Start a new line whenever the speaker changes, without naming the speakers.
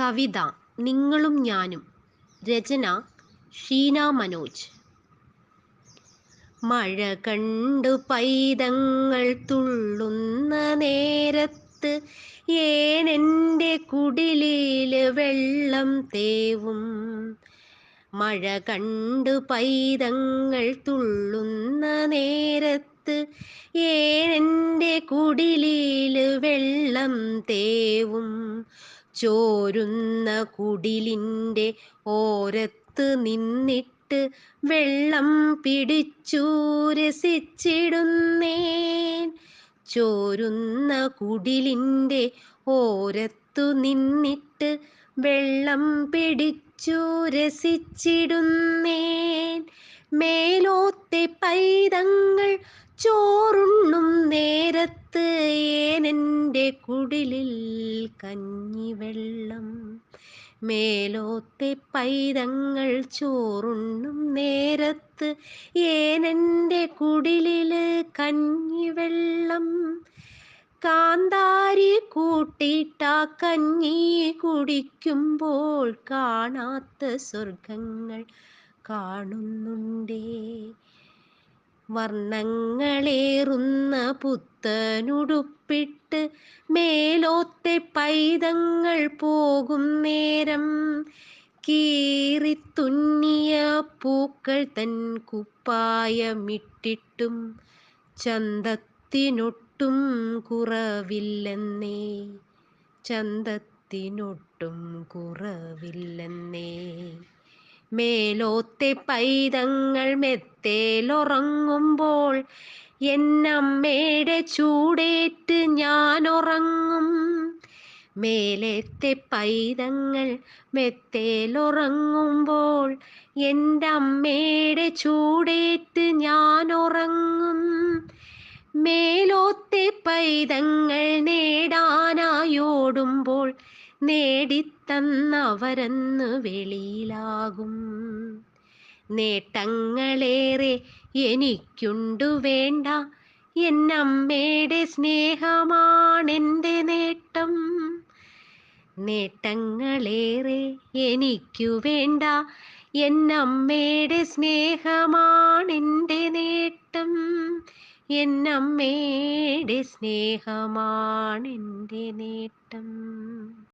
കവിത നിങ്ങളും ഞാനും. രചന ഷീന മനോജ്. മഴ കണ്ടു പൈതങ്ങൾ തുള്ളുന്ന നേരത്ത് ഏനെന്റെ കുടിലിൽ വെള്ളം തേവും. മഴ കണ്ടു പൈതങ്ങൾ തുള്ളുന്ന നേരത്ത് ഏനെന്റെ കുടിലിൽ വെള്ളം തേവും. ചോരുന്ന കുടിലിന്റെ ഓരത്ത് നിന്നിട്ട് വെള്ളം പിടിച്ചു രസിച്ചിടുന്നേൻ. ചോരുന്ന കുടിലിന്റെ ഓരത്തു നിന്നിട്ട് വെള്ളം പിടിച്ചു രസിച്ചിടുന്നേൻ. മേലോത്തെ പൈതങ്ങൾ ചോറുണ്ണും നേരത്ത് ഏനെന്റെ കുടിലിൽ കഞ്ഞിവെള്ളം മേലോത്തെ പൈതങ്ങൾ ചോറുണ്ണും നേരത്ത് ഏനെന്റെ കുടിലിൽ കഞ്ഞിവെള്ളം. കാന്താരി കൂട്ടിട്ടാ കഞ്ഞി കുടിക്കുമ്പോൾ കാണാത്ത സ്വർഗങ്ങൾ കാണുന്നുണ്ടേ. വർണങ്ങളേറുന്ന പുത്തനുടുപ്പിട്ട് മേലോത്തെ പൈതങ്ങൾ പോകും നേരം. കീറിത്തുന്നിയ പൂക്കൾ തൻ കുപ്പായമിട്ടിട്ടും ചന്തത്തിനൊട്ടും കുറവില്ലെന്നേ. ചന്തത്തിനൊട്ടും കുറവില്ലെന്നേ. മേലോത്തെ പൈതങ്ങൾ മെത്തേലുറങ്ങുമ്പോൾ എന്നമ്മയുടെ ചൂടേറ്റ് ഞാൻ ഉറങ്ങും മേലത്തെ പൈതങ്ങൾ മെത്തേലുറങ്ങുമ്പോൾ എന്റെ അമ്മയുടെ ചൂടേറ്റ് ഞാൻ ഉറങ്ങും മേലോത്തെ പൈതങ്ങൾ നേടാനായോടുമ്പോൾ നേടിത്തന്നവരെന്ന് വെളിയിലാകും. നേട്ടങ്ങളേറെ എനിക്കുണ്ടു വേണ്ട. എന്നമ്മയുടെ സ്നേഹമാണെന്റെ നേട്ടം. നേട്ടങ്ങളേറെ എനിക്കു വേണ്ട. എന്നമ്മയുടെ സ്നേഹമാണെന്റെ നേട്ടം. എന്നമ്മയുടെ സ്നേഹമാണെന്റെ നേട്ടം.